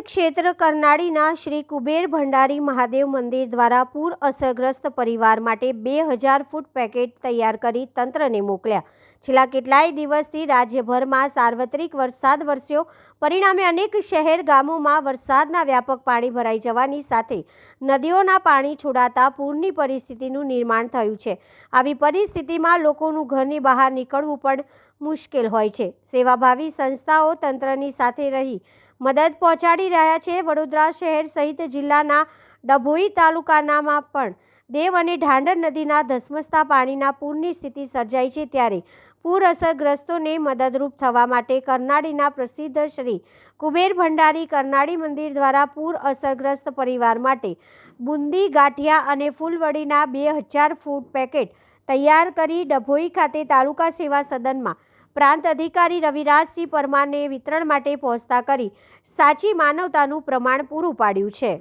ક્ષેત્ર કરનાળીના શ્રી કુબેર ભંડારી મહાદેવ મંદિર દ્વારા પૂર અસરગ્રસ્ત પરિવાર માટે બે હજાર ફૂટ પેકેટ તૈયાર કરી તંત્રને મોકલ્યા. છેલ્લા કેટલાય દિવસથી રાજ્યભરમાં સાર્વત્રિક વરસાદ વરસ્યો. પરિણામે અનેક શહેર ગામોમાં વરસાદના વ્યાપક પાણી ભરાઈ જવાની સાથે નદીઓના પાણી છોડાતા પૂરની પરિસ્થિતિનું નિર્માણ થયું છે. આવી પરિસ્થિતિમાં લોકોનું ઘરની બહાર નીકળવું પણ મુશ્કેલ હોય છે. સેવાભાવી સંસ્થાઓ તંત્રની સાથે રહી મદદ પહોંચાડી રહ્યા છે વડોદરા શહેર સહિત જિલ્લાના ડભોઈ તાલુકાનામાં પણ દેવ અને ઢાંડર નદીના ધસમસતા પાણીના પૂરની સ્થિતિ સર્જાઈ છે ત્યારે પૂર અસરગ્રસ્તોને મદદરૂપ થવા માટે કરનાળીના પ્રસિદ્ધ શ્રી કુબેર ભંડારી કરનાળી મંદિર દ્વારા પૂર અસરગ્રસ્ત પરિવાર માટે બુંદી, ગાંઠિયા અને ફૂલવડીના બે હજાર ફૂટ પેકેટ તૈયાર કરી ડભોઈ ખાતે તાલુકા સેવા સદનમાં પ્રાંત અધિકારી રવિરાજસિંહ પરમારને વિતરણ માટે પહોંચતા કરી સાચી માનવતાનું પ્રમાણ પૂરું પાડ્યું છે.